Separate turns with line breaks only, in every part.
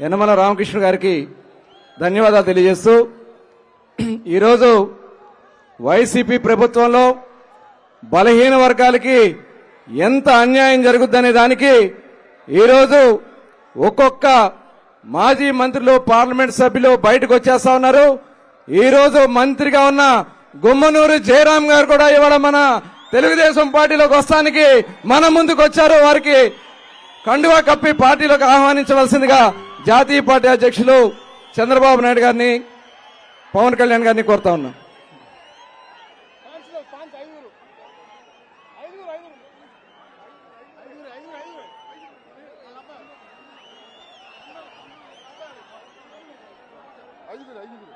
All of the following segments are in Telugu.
యనమల రామకృష్ణ గారికి ధన్యవాదాలు తెలియజేస్తూ ఈరోజు వైసీపీ ప్రభుత్వంలో బలహీన వర్గాలకి ఎంత అన్యాయం జరుగుద్దనే దానికి ఈరోజు ఒక్కొక్క మాజీ మంత్రులు పార్లమెంట్ సభ్యులు బయటకు వచ్చేస్తా ఉన్నారు. ఈరోజు మంత్రిగా ఉన్న గుమ్మనూరు జయరాం గారు కూడా ఇవాళ మన తెలుగుదేశం పార్టీలోకి వస్తానికి మన ముందుకు వచ్చారు. వారికి కండువా కప్పి పార్టీలోకి ఆహ్వానించవలసిందిగా జాతీయ పార్టీ అధ్యక్షులు చంద్రబాబు నాయుడు గారిని పవన్ కళ్యాణ్ గారిని కోరుతా ఉన్నా.
ఐదుగురు ఐదుగురు.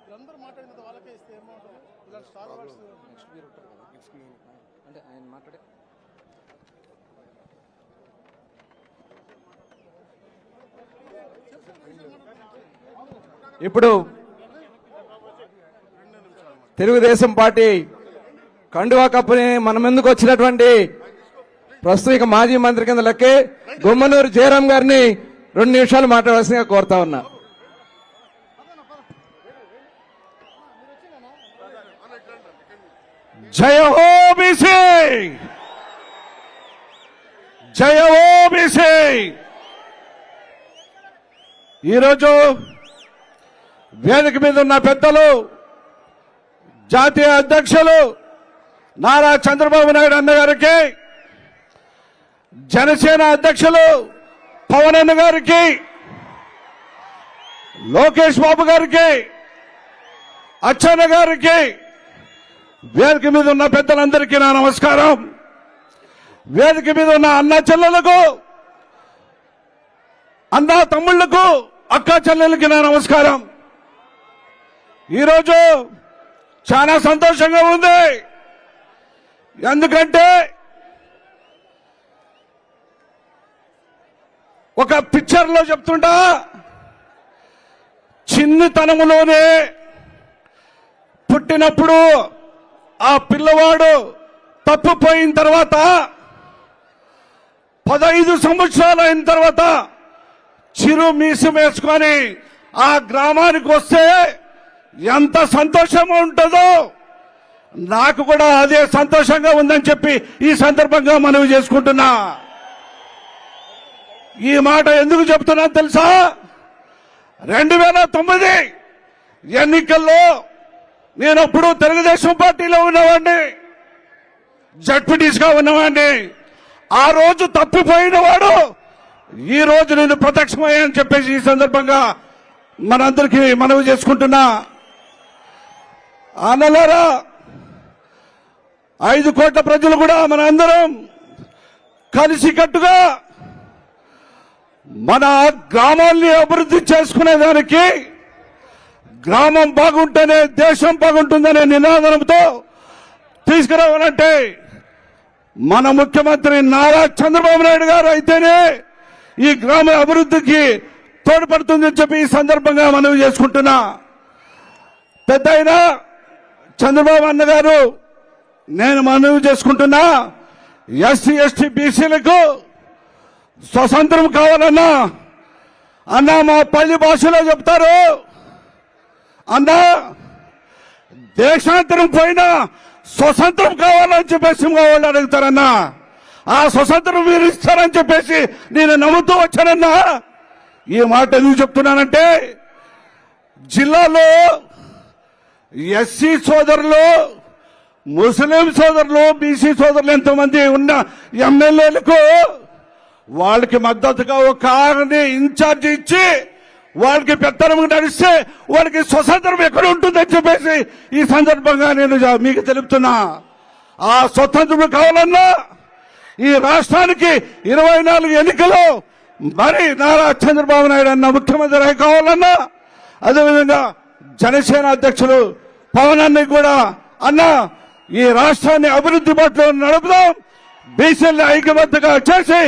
వీళ్ళందరూ మాట్లాడినంత వాళ్ళకే ఇస్తే ఇలా స్టార్
అంటే ఆయన మాట్లాడే ఇప్పుడు తెలుగుదేశం పార్టీ కండువా కప్పుని మన ముందుకు వచ్చినటువంటి ప్రస్తుతం మాజీ మంత్రి కింద లెక్కే గుమ్మనూరు జయరాం గారిని రెండు నిమిషాలు మాట్లాడాల్సిందిగా కోరుతా ఉన్నా.
జయ హో బీసీ జయ హో బీసీ ఈరోజు వేదిక మీద ఉన్న పెద్దలు జాతీయ అధ్యక్షులు నారా చంద్రబాబు నాయుడు అన్న గారికి జనసేన అధ్యక్షులు పవన్ అన్న గారికి లోకేష్ బాబు గారికి అచ్చన్న గారికి వేదిక మీద ఉన్న పెద్దలందరికీ నా నమస్కారం. వేదిక మీద ఉన్న అన్న చెల్లెలకు అన్న తమ్ముళ్ళకు అక్క చెల్లెలకి నా నమస్కారం. ఈరోజు చాలా సంతోషంగా ఉంది. ఎందుకంటే ఒక పిక్చర్లో చెప్తుంటా చిన్నతనములోనే పుట్టినప్పుడు ఆ పిల్లవాడు తప్పిపోయిన తర్వాత పదహైదు సంవత్సరాలు అయిన తర్వాత చిరు మీసం వేసుకొని ఆ గ్రామానికి వస్తే ఎంత సంతోషం ఉంటుందో నాకు కూడా అదే సంతోషంగా ఉందని చెప్పి ఈ సందర్భంగా మనవి చేసుకుంటున్నా. ఈ మాట ఎందుకు చెప్తున్నా తెలుసా? రెండు వేల తొమ్మిది ఎన్నికల్లో నేను అప్పుడు తెలుగుదేశం పార్టీలో ఉన్నవాడిని. జడ్పీటీస్గా ఉన్నవాడిని. ఆ రోజు తప్పిపోయిన వాడు. ఈ రోజు నేను ప్రత్యక్షమయ్యాని చెప్పేసి ఈ సందర్భంగా మనందరికీ మనవి చేసుకుంటున్నా. అన్నలారా ఐదు కోట్ల ప్రజలు కూడా మన అందరం కలిసికట్టుగా మన గ్రామాల్ని అభివృద్ధి చేసుకునేదానికి గ్రామం బాగుంటేనే దేశం బాగుంటుందనే నినాదంతో తీసుకురావాలంటే మన ముఖ్యమంత్రి నారా చంద్రబాబు నాయుడు గారు అయితేనే ఈ గ్రామ అభివృద్ధికి తోడ్పడుతుందని చెప్పి ఈ సందర్భంగా మనవి చేసుకుంటున్నా. పెద్ద అయినా చంద్రబాబు అన్న గారు నేను మనవి చేసుకుంటున్నా ఎస్సీ ఎస్టీ బీసీలకు స్వతంత్రం కావాలన్నా అన్న మా పల్లి భాషలో చెప్తారు. అన్నా దేశాంతరం పోయినా స్వతంత్రం కావాలని చెప్పేసి మా వాళ్ళు అడుగుతారన్నా. ఆ స్వతంత్రం మీరు ఇస్తారని చెప్పేసి నేను నమ్ముతూ వచ్చానన్నా. ఈ మాట ఎందుకు చెప్తున్నానంటే జిల్లాలో ఎస్సీ సోదరులు ముస్లిం సోదరులు బీసీ సోదరులు ఎంతమంది ఉన్న ఎమ్మెల్యేలకు వాళ్ళకి మద్దతుగా ఒక కారుని ఇన్ఛార్జ్ ఇచ్చి వాళ్ళకి పెత్తనం నడిస్తే వాళ్ళకి స్వతంత్రం ఎక్కడ ఉంటుందని చెప్పేసి ఈ సందర్భంగా నేను మీకు తెలుపుతున్నా. ఆ స్వతంత్రం కావాలన్నా ఈ రాష్ట్రానికి ఇరవై నాలుగు ఎన్నికలు మరి నారా చంద్రబాబు నాయుడు అన్న ముఖ్యమంత్రి కావాలన్నా అదేవిధంగా జనసేన అధ్యక్షుడు పవన్ అన్న కూడా అన్న ఈ రాష్ట్రాన్ని అభివృద్ధి పట్ల నడుపుదాం బీసీల్ని ఐక్యబద్ధంగా చేసి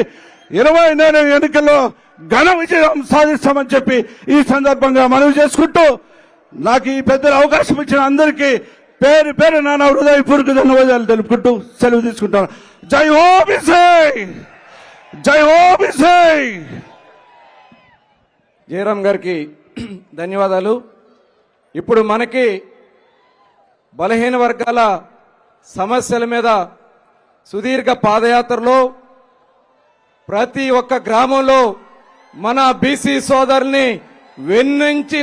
ఇరవై నాలుగు ఎన్నికల్లో ఘన విజయం సాధిస్తామని చెప్పి ఈ సందర్భంగా మనవి చేసుకుంటూ నాకు ఈ పెద్దల అవకాశం ఇచ్చిన అందరికీ పేరు పేరు నాన్న హృదయపూర్వక ధన్యవాదాలు తెలుపుకుంటూ సెలవు తీసుకుంటాను. జై హో బిసై జై హో బిసై
జయరాం గారికి ధన్యవాదాలు. ఇప్పుడు మనకి బలహీన వర్గాల సమస్యల మీద సుదీర్ఘ పాదయాత్రలో ప్రతి ఒక్క గ్రామంలో మన బీసీ సోదరుని వెన్నుంచి